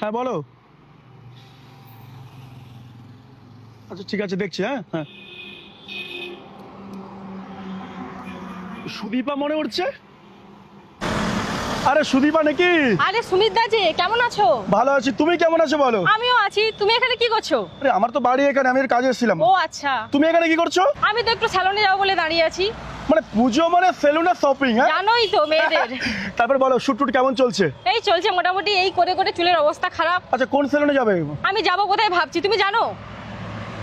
হ্যাঁ বলো। আচ্ছা ঠিক আছে দেখছি হ্যাঁ হ্যাঁ। সুদীপা মনে হচ্ছে আরে সুদীপা নাকি? আরে সুমিত দা যে কেমন আছো? ভালো আছি তুমি কেমন আছো বলো? আমিও আছি তুমি এখানে কি করছ? আরে আমার তো বাড়ি এখানে আমি এর কাজে এসেছিলাম। ও আচ্ছা। তুমি এখানে কি করছ? আমি তো একটু স্যালনে যাব বলে দাঁড়িয়ে আছি। মানে পুজো মানে সেলুনে শপিং হ্যাঁ? জানোই তো মেয়েদের। তারপর বলো শুট টুট কেমন চলছে? এই চলছে মোটামুটি এই করে করে চুলের অবস্থা খারাপ। আচ্ছা কোন সেলুনে যাবে? আমি যাব কোথায় ভাবছি তুমি জানো?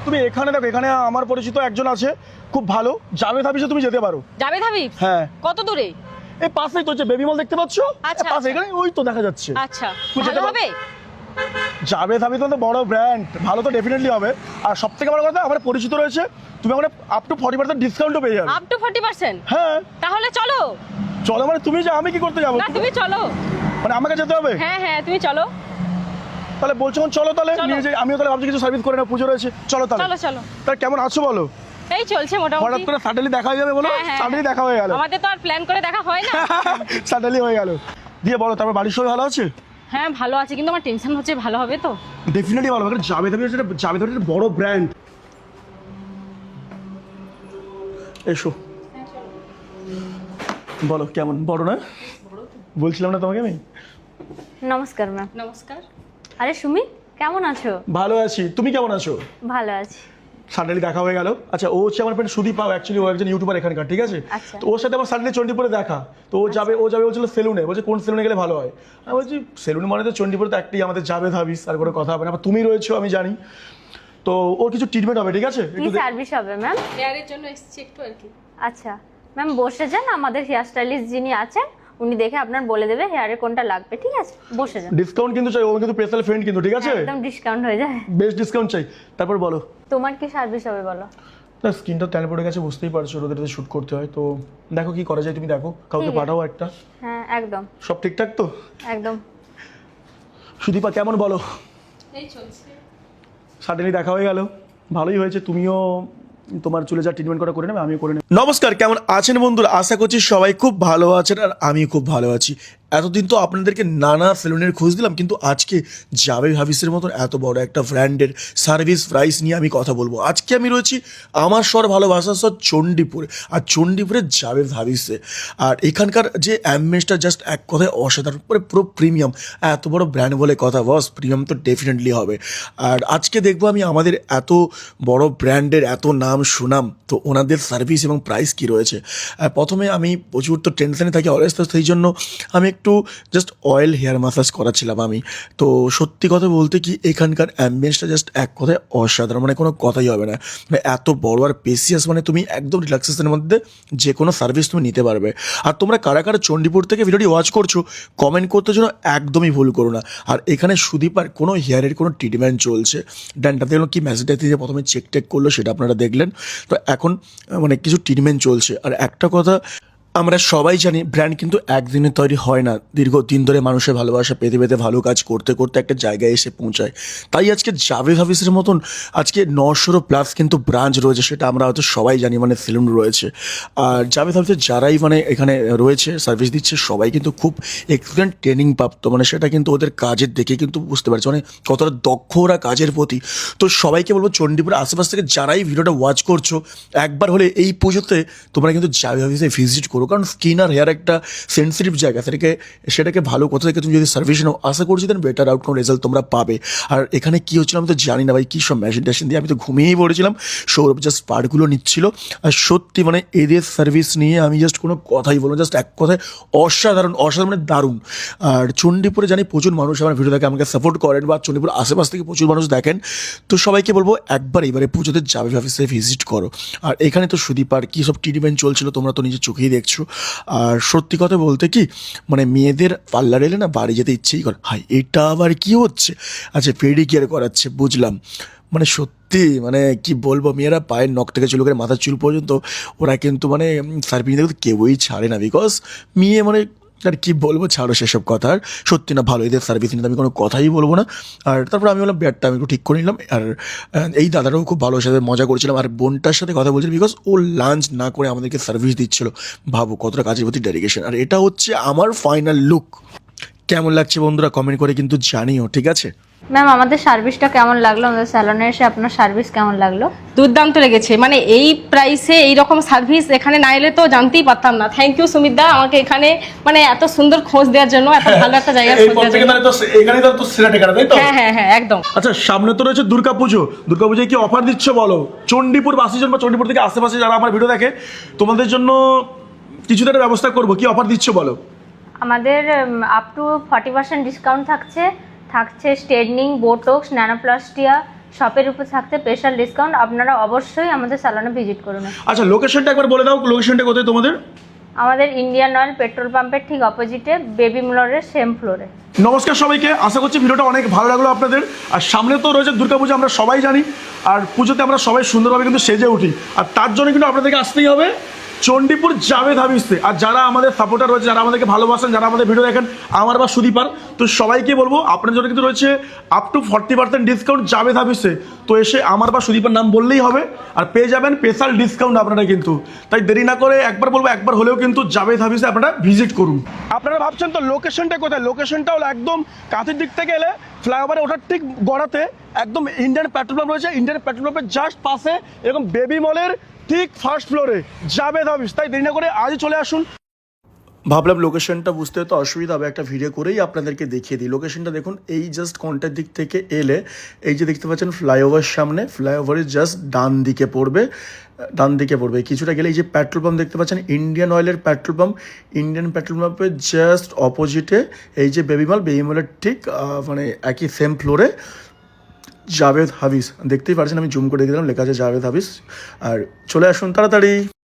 তুমি এখানে দেখো এখানে আমার পরিচিত একজন আছে খুব ভালো। যাবে ভাবিছো তুমি যেতে পারো। যাবে ভাবি হ্যাঁ। কত দূরে? এই পাশেই তো হচ্ছে বেবি মল দেখতে পাচ্ছ? আচ্ছা, পাশে আচ্ছা। এখানে ওই তো দেখা যাচ্ছে। আচ্ছা ভালো হবে? যাবে ভাবি তো বড় ব্র্যান্ড ভালো তো ডেফিনেটলি হবে। আর সব থেকে বড় কথা আমার পরিচিত রয়েছে তুমি ওখানে আপ টু ফর্টি পার্সেন্ট ডিসকাউন্টও পেয়ে যাবে। আপ টু ফোর্টি পার্সেন্ট হ্যাঁ। তাহলে চলো। চলো মানে তুমি যে আমি কি করতে যাব? না তুমি চলো। মানে আমাকে যেতে হবে? হ্যাঁ হ্যাঁ তুমি চলো। তাহলে বলছো চলো তাহলে। নিয়ে যাই আমিও তাহলে ভাবছি কিছু সার্ভিস করে না পুজো রয়েছে। চলো তাহলে। চলো চলো। তাহলে কেমন আছো বলো? এই চলছে মোটামুটি। হঠাৎ করে সাডেনলি দেখা হয়ে যাবে বলো? হ্যাঁ, হ্যাঁ, সাডেনলি হ্যাঁ। দেখা হয়ে গেল। আমাদের তো আর প্ল্যান করে দেখা হয় না। সাডেনলি হয়ে গেল। দিয়ে বলো তারপর বাড়ির সবাই ভালো আছে? হ্যাঁ ভালো আছে কিন্তু আমার টেনশন হচ্ছে ভালো হবে তো। ডেফিনেটলি ভালো কারণ জাভেদ হাবিব সেটা জাভেদ হাবিব একটা বড় ব্র্যান্ড এসো। বলো কেমন? বড় না? বলছিলাম না তোমাকে আমি? নমস্কার ম্যাম নমস্কার। আরে সুমি কেমন আছো? ভালো আছি। তুমি কেমন আছো? ভালো আছি। সাডেনলি দেখা হয়ে গেল। আচ্ছা ও হচ্ছে আমার ফ্রেন্ড সুদীপ পাও অ্যাকচুয়ালি ও একজন ইউটিউবার এখানকার ঠিক আছে? আচ্ছা। তো ওর সাথে আমার সাডেনলি চণ্ডীপুরে দেখা। তো ও যাবে ও যাবে বলছিল সেলুনে বলছে কোন সেলুনে গেলে ভালো হয়? আমি বলছি সেলুন মানে তো চণ্ডীপুরে তো একটাই আমাদের যাবে ভাবিস আর কোনো কথা হবে না। তুমি রয়েছো আমি জানি। তো ওর কিছু ট্রিটমেন্ট হবে ঠিক আছে? কি সার্ভিস হবে ম্যাম হেয়ারের জন্য এসেছি একটু আর কি। আচ্ছা। ম্যাম বসে যান আমাদের হেয়ার স্টাইলিস্ট যিনি আছেন উনি দেখে আপনার বলে দেবে হেয়ারে কোনটা লাগবে ঠিক আছে? বসে যান। ডিসকাউন্ট কিন্তু চাই ও কিন্তু স্পেশাল ফ্রেন্ড কিন্তু ঠিক আছে? একদম ডিসকাউন্ট হয়ে যায়। বেস্ট ডিসকাউন্ট চাই। তারপর বলো। তোমার কি সার্ভিস হবে বলো? না স্কিনটা ট্যান পড়ে গেছে বুঝতেই পারছ রোদের শুট করতে হয় তো দেখো কি করা যায় তুমি দেখো। কাউকে পাঠাও একটা। হ্যাঁ একদম। সব ঠিকঠাক তো? একদম। সুদীপা কেমন বলো? এই চলছে। সাডেনলি দেখা হয়ে গেল। ভালোই হয়েছে তুমিও তোমার চুলে যা ট্রিটমেন্ট করা করে নেবে, আমিও করে নেব। নমস্কার, কেমন আছেন বন্ধুরা? আশা করছি সবাই খুব ভালো আছেন আর আমি খুব ভালো আছি। এতদিন তো আপনাদেরকে নানা সেলুনের খোঁজ দিলাম, কিন্তু আজকে জাভে হাবিসের মতন এত বড় একটা ব্র্যান্ডের সার্ভিস প্রাইস নিয়ে আমি কথা বলব। আজকে আমি রয়েছি আমার স্বর ভালোবাসা স্বর চণ্ডীপুরে, আর চণ্ডীপুরের জাভেদ হাবিসে আর এখানকার যে অ্যাম্বিয়েন্সটা জাস্ট এক কথায় অসাধারণ পুরো পুরো প্রিমিয়াম এত বড় ব্র্যান্ড বলে কথা বস প্রিমিয়াম তো ডেফিনেটলি হবে। আর আজকে দেখব আমি আমাদের এত বড় ব্র্যান্ডের এত নাম সুনাম, তো ওনাদের সার্ভিস এবং প্রাইস কি রয়েছে। প্রথমে আমি প্রচুর তো টেনশনে থাকি অলওয়েজ সেই জন্য আমি একটু জাস্ট অয়েল হেয়ার মাসাজ করাচ্ছিলাম আমি। তো সত্যি কথা বলতে কি, এখানকার অ্যাম্বিয়েন্সটা জাস্ট এক কথায় অসাধারণ মানে কোনো কথাই হবে না। মানে এত বড় আর পেসিয়াস মানে তুমি একদম রিল্যাক্সেশনের মধ্যে যে কোনো সার্ভিস তুমি নিতে পারবে। আর তোমরা কারা কারা চণ্ডীপুর থেকে ভিডিওটি ওয়াচ করছ কমেন্ট করতে জন্য একদমই ভুল করো না। আর এখানে সুদীপ আর কোনো হেয়ারের কোনো ট্রিটমেন্ট চলছে। ড্যানটা দেখল কি মেসেজটা দিয়ে প্রথমে চেক টেক করল সেটা আপনারা দেখলেন। তো এখন মানে কিছু ট্রিটমেন্ট চলছে। আর একটা কথা আমরা সবাই জানি ব্র্যান্ড কিন্তু একদিনে তৈরি হয় না। দীর্ঘদিন ধরে মানুষের ভালোবাসা, পেতে পেতে ভালো কাজ করতে করতে একটা জায়গায় এসে পৌঁছায়। তাই আজকে জাভেদ হাফিসের মতন আজকে নশোরও প্লাস কিন্তু ব্রাঞ্চ রয়েছে, সেটা আমরা হয়তো সবাই জানি মানে সেলুন রয়েছে। আর জাভেদ হাফিসের যারাই মানে এখানে রয়েছে সার্ভিস দিচ্ছে, সবাই কিন্তু খুব এক্সিলেন্ট ট্রেনিং প্রাপ্ত। মানে সেটা কিন্তু ওদের কাজের দেখে কিন্তু বুঝতে পারছে। মানে কতটা দক্ষ ওরা কাজের প্রতি। তো সবাইকে বলব, চণ্ডীপুরের আশেপাশ থেকে যারাই ভিডিওটা ওয়াচ করছ, একবার হলে এই পুজোতে তোমরা কিন্তু জাভেদ হাফিসে ভিজিট করো। কারণ স্কিন আর হেয়ার একটা সেন্সিটিভ জায়গা, সেটাকে সেটাকে ভালো কোথা থেকে তুমি যদি সার্ভিস নাও, আশা করছি দেন বেটার আউটকাম রেজাল্ট তোমরা পাবে। আর এখানে কি হচ্ছিল আমি তো জানি না ভাই, কী সব মেশিন টেশিন দিয়ে আমি তো ঘুমিয়েই পড়েছিলাম। সৌরভ জাস্ট পার্টগুলো নিচ্ছিল। আর সত্যি মানে এদের সার্ভিস নিয়ে আমি জাস্ট কোনো কথাই বলব জাস্ট এক কথায় অসাধারণ অসাধারণ মানে দারুণ। আর চণ্ডীপুরে জানি প্রচুর মানুষ আমার ভিডিও দেখে আমাকে সাপোর্ট করেন বা চণ্ডীপুর আশেপাশ থেকে প্রচুর মানুষ দেখেন। তো সবাইকে বলব একবার এবারে পুজোতে যাবে অফিসে ভিজিট করো। আর এখানে তো সুদীপার কী সব ট্রিটমেন্ট চলছিল, তোমরা তো নিজের চোখেই দেখছ। আর সত্যি কথা বলতে কি মানে মেয়েদের পার্লার এলে না বাড়ি যেতে ইচ্ছেই করে। হাই এটা আবার কি হচ্ছে? আচ্ছা পেডিকেয়ার করাচ্ছে, বুঝলাম। মানে সত্যি মানে কি বলব, মেয়েরা পায়ের নখ থেকে চুল করে মাথার চুল পর্যন্ত ওরা কিন্তু মানে সার্ভিস কিন্তু কেউই ছাড়ে না বিকজ মেয়ে মানে আর কি বলব? ছাড়ো সেসব কথা। আর সত্যি না, ভালো, এদের সার্ভিস নিয়ে আমি কোনো কথাই বলব না। আর তারপর আমি বললাম ব্যাটটা আমি একটু ঠিক করে নিলাম। আর এই দাদারাও খুব ভালো সাথে মজা করছিলাম। আর বোনটার সাথে কথা বলছিলাম বিকজ ও লাঞ্চ না করে আমাদেরকে সার্ভিস দিচ্ছিল। ভাবো কতটা কাজের প্রতি ডেডিকেশন আর এটা হচ্ছে আমার ফাইনাল লুক কেমন লাগছে বন্ধুরা? কমেন্ট করে কিন্তু জানিও, ঠিক আছে? ম্যাম আমাদের সার্ভিসটা কেমন লাগল? আমাদের স্যালনে এসে আপনার সার্ভিস কেমন লাগল? দুর্দান্ত লেগেছে। মানে এই প্রাইসে এই রকম সার্ভিস এখানে না এলে তো জানতেই পারতাম না। থ্যাংক ইউ সুমিতদা আমাকে এখানে মানে এত সুন্দর খোঁজ দেওয়ার জন্য এত ভালো একটা জায়গা খোঁজ দেওয়ার জন্য। তো এখানে তো সেরা টেকারা তাই তো? হ্যাঁ হ্যাঁ হ্যাঁ একদম। আচ্ছা সামনে তো রয়েছে দুর্গা পুজো দুর্গা পুজোয় কি অফার দিচ্ছ বলো? চণ্ডীপুর বাসিজন বা চণ্ডীপুর থেকে আশেপাশে যারা আমার ভিডিও দেখে তোমাদের জন্য কিছু একটা ব্যবস্থা করব। কি অফার দিচ্ছ বলো? আমাদের up to forty percent discount থাকছে। থাকছে স্ট্রেটনিং বোটক্স ন্যানোপ্লাস্টিয়া শপের উপর থাকতে স্পেশাল ডিসকাউন্ট আপনারা অবশ্যই আমাদের স্যালনে ভিজিট করুন। আচ্ছা লোকেশনটা একবার বলে দাও লোকেশনটা কোথায় তোমাদের? আমাদের ইন্ডিয়ান অয়েল পেট্রোল পাম্পের ঠিক অপোজিটে বেবি মোলরের সেম ফ্লোরে নমস্কার সবাইকে আশা করছি ভিডিওটা অনেক ভালো লাগল আপনাদের। আর সামনে তো রয়েছে দুর্গাপূজা আমরা সবাই জানি। আর পুজোতে আমরা সবাই সুন্দরভাবে কিন্তু সেজে উঠি। আর তার জন্য কিন্তু আপনাদেরকে আসতেই হবে। চণ্ডীপুর জাভেদ হাবিসতে আর যারা আমাদের সাপোর্টার রয়েছে, যারা আমাদেরকে ভালোবাসেন, যারা আমাদের ভিডিও দেখেন, আমার বা সুদীপার, তো সবাইকে বলব আপনার জন্য কিন্তু রয়েছে up to forty percent discount Javed হাবিসে তো এসে আমার বা সুদীপার নাম বললেই হবে, আর পেয়ে যাবেন স্পেশাল ডিসকাউন্ট আপনারা কিন্তু। তাই দেরি না করে একবার বলব, একবার হলেও কিন্তু জাভেদ হাবিসে আপনারা ভিজিট করুন। আপনারা ভাবছেন তো লোকেশনটা কোথায়? লোকেশনটা হলো একদম কাঁথির দিক থেকে এলে ফ্লাইওভারে ওঠার ঠিক গড়াতে একদম ইন্ডিয়ান পেট্রোল পাম্প রয়েছে। ইন্ডিয়ান পেট্রোল পাম্পের জাস্ট পাশে এরকম বেবি মলের ঠিক ফার্স্ট ফ্লোরে জাভেদ হাবিস তাই দেরি না করে আজই চলে আসুন। ভাবলাম লোকেশনটা বুঝতে তো অসুবিধা হবে, একটা ভিডিও করেই আপনাদেরকে দেখিয়ে দিই। লোকেশনটা দেখুন, এই জাস্ট কোনটার দিক থেকে এলে, এই যে দেখতে পাচ্ছেন ফ্লাইওভার সামনে ফ্লাইওভারের জাস্ট ডান দিকে পড়বে, ডান দিকে পড়বে। কিছুটা গেলে এই যে পেট্রোল পাম্প দেখতে পাচ্ছেন ইন্ডিয়ান অয়েলের পেট্রোল পাম্প ইন্ডিয়ান পেট্রোল পাম্পের জাস্ট অপোজিটে এই যে বেবিমল বেবিমলের ঠিক মানে একই সেম ফ্লোরে জাভেদ হাফিজ। দেখতেই পারছেন, আমি জুম করে দিলাম লেখা আছে জাভেদ হাফিজ। আর চলে আসুন তাড়াতাড়ি।